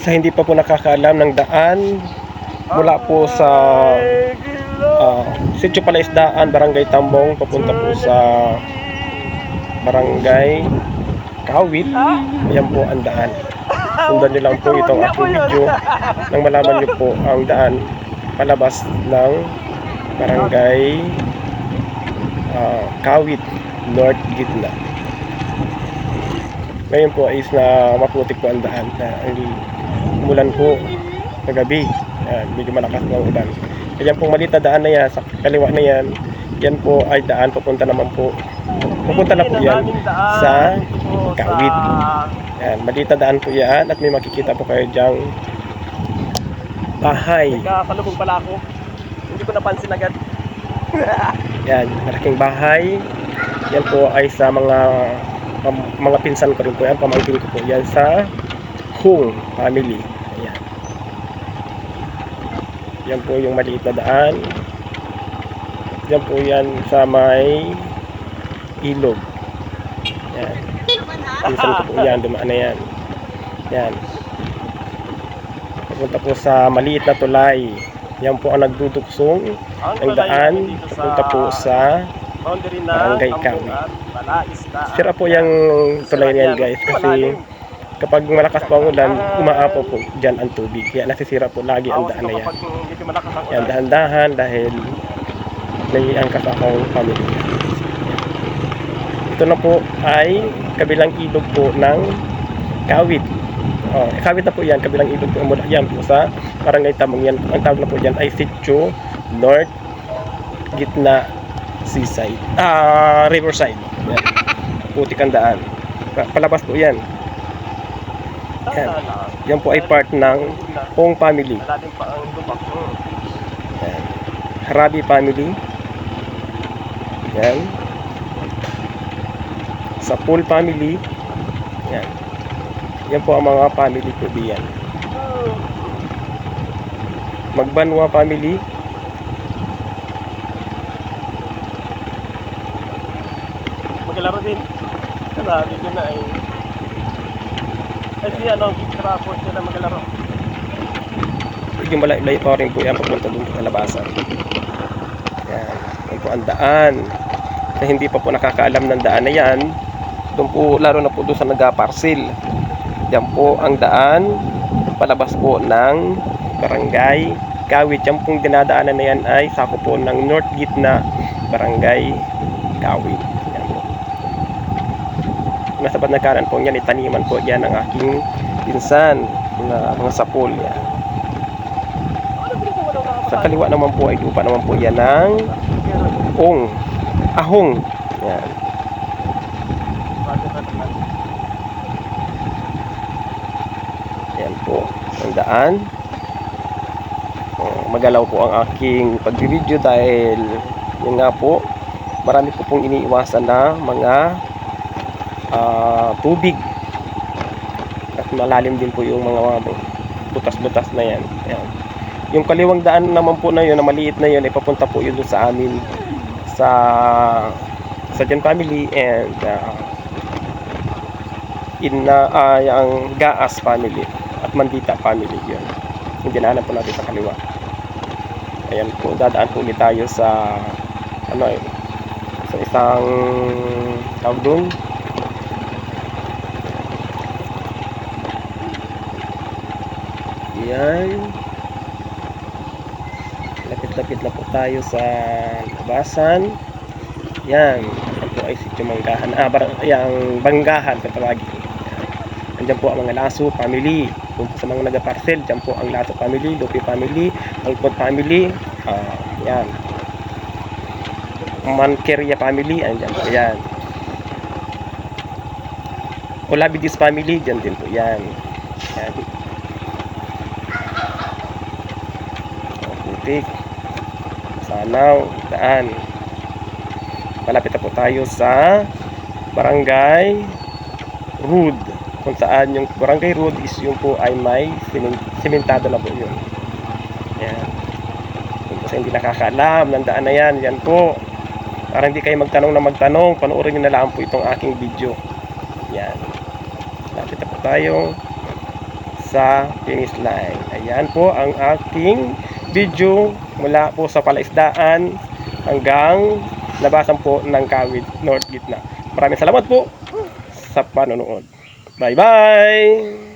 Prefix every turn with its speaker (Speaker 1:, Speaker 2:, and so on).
Speaker 1: sa hindi pa po nakakaalam ng daan mula po sa uh, Sitio Palaisdaan, Barangay Tambong papunta po sa Barangay Kawit. Ayan po ang daan. Sundan nyo lang po itong aking video nang malaman nyo po ang daan palabas ng Barangay ah, Kawit North Gitna. Ngayon po is na maputik po ang daan dahil umulan po kagabi Ayan, medyo malakas ng ulan Ayan pong maliit na daan na yan sa kaliwa na yan yan po ay daan papunta naman po pupunta na po yan sa Kawit. Ayan, maliit na daan po yan at may makikita po kayo dyang bahay
Speaker 2: Kasalubong pala ako. Hindi ko napansin agad.
Speaker 1: Yan, malaking bahay. Yan po ay sa mga mga pinsan ko rin po yan, pamangkin ko po yan sa Hung family. Ayan. Yan po yung maliit na daan. Yan po yan sa may ilog. Yan. Pinsan ko po yan, dumaan na yan. Yan. Papunta po sa maliit na tulay. Yan po ang nagduduksong ang daan punta po sa Barangay
Speaker 2: Palaisdaan.
Speaker 1: sira po yung tulay na yan guys kasi kapag malakas po ang ulan umaapaw po dyan ang tubig. Kaya nasisira po lagi ang daan na yan. yan dahan-dahan dahil naiangkas akong family. Ito na po ay kabilang ilog po ng Kawit. Oh, Kawit na po yan kabilang ilog po mula yan po sa Barangay Tamang yan. Ang tawag na po yan ay Sitio North Gitna Seaside. Ah Riverside. Yan. putik ang daan. Pa- palabas po yan yan. Yan po ay part ng Hong family. Yan. Harabi family. Yan. Sa Pool family. Yan. Yan po ang mga family ko diyan. Magbanwa family.
Speaker 2: Maglaro din. Sabi ko na ay ay si ano, Crawford sila maglaro.
Speaker 1: Medyo malay pa rin po yan papunta dun sa kalabasan. Yan. Yan po ang daan. Sa hindi pa po nakakaalam ng daan na yan, doon po, laro na po doon sa nagaparsil. Yan po ang daan, palabas po ng barangay Kawit. Yan pong dinadaanan na yan ay sako po ng North Gitna Barangay Kawit. Po. Nasa bandang po yan, itaniman po yan ng aking pinsan na mga sapol. Yan. Sa kaliwa naman po ay lupa naman po yan ng ong, ahong. Yan. Yan po, ang daan. Oh, magalaw po ang aking pag-video dahil yun nga po, marami po pong iniiwasan na mga ah, tubig. At malalim din po yung mga butas-butas na yan. Yan. Yung kaliwang daan naman po na yun, na maliit na yun, ay papunta po yun sa amin sa sa Jan family and uh, in na uh, yung Gaas family at Mandita family yun. Yung dinaanan po natin sa kaliwa. Ayan po, dadaan po ulit tayo sa ano eh, sa isang tawag doon, Yan. Lapit-lapit na po tayo sa labasan. Yan. Po ay sityo Manggahan. Ah, barang, yung Banggahan katawagin. Andiyan po ang mga Laso family. Kung sa mga nagaparcel, dyan po ang Laso family, Lupi family, Angkot family. Ah, yan. Mankeria family, andyan po yan. Olabidis family, dyan din po yan. Yan. Putik sanaw daan. Malapit na po tayo sa barangay Road. Kung saan yung barangay Road is yung po ay may simen- simentado na po yun. Yan kung po hindi nakakaalam ng na yan yan po. Para hindi kayo magtanong na magtanong panoorin nyo na lang po itong aking video. Yan malapit na po tayo sa finish line. Ayan po ang aking video mula po sa palaisdaan hanggang labasan po ng Kawit North Gitna. Maraming salamat po sa panonood. Bye-bye!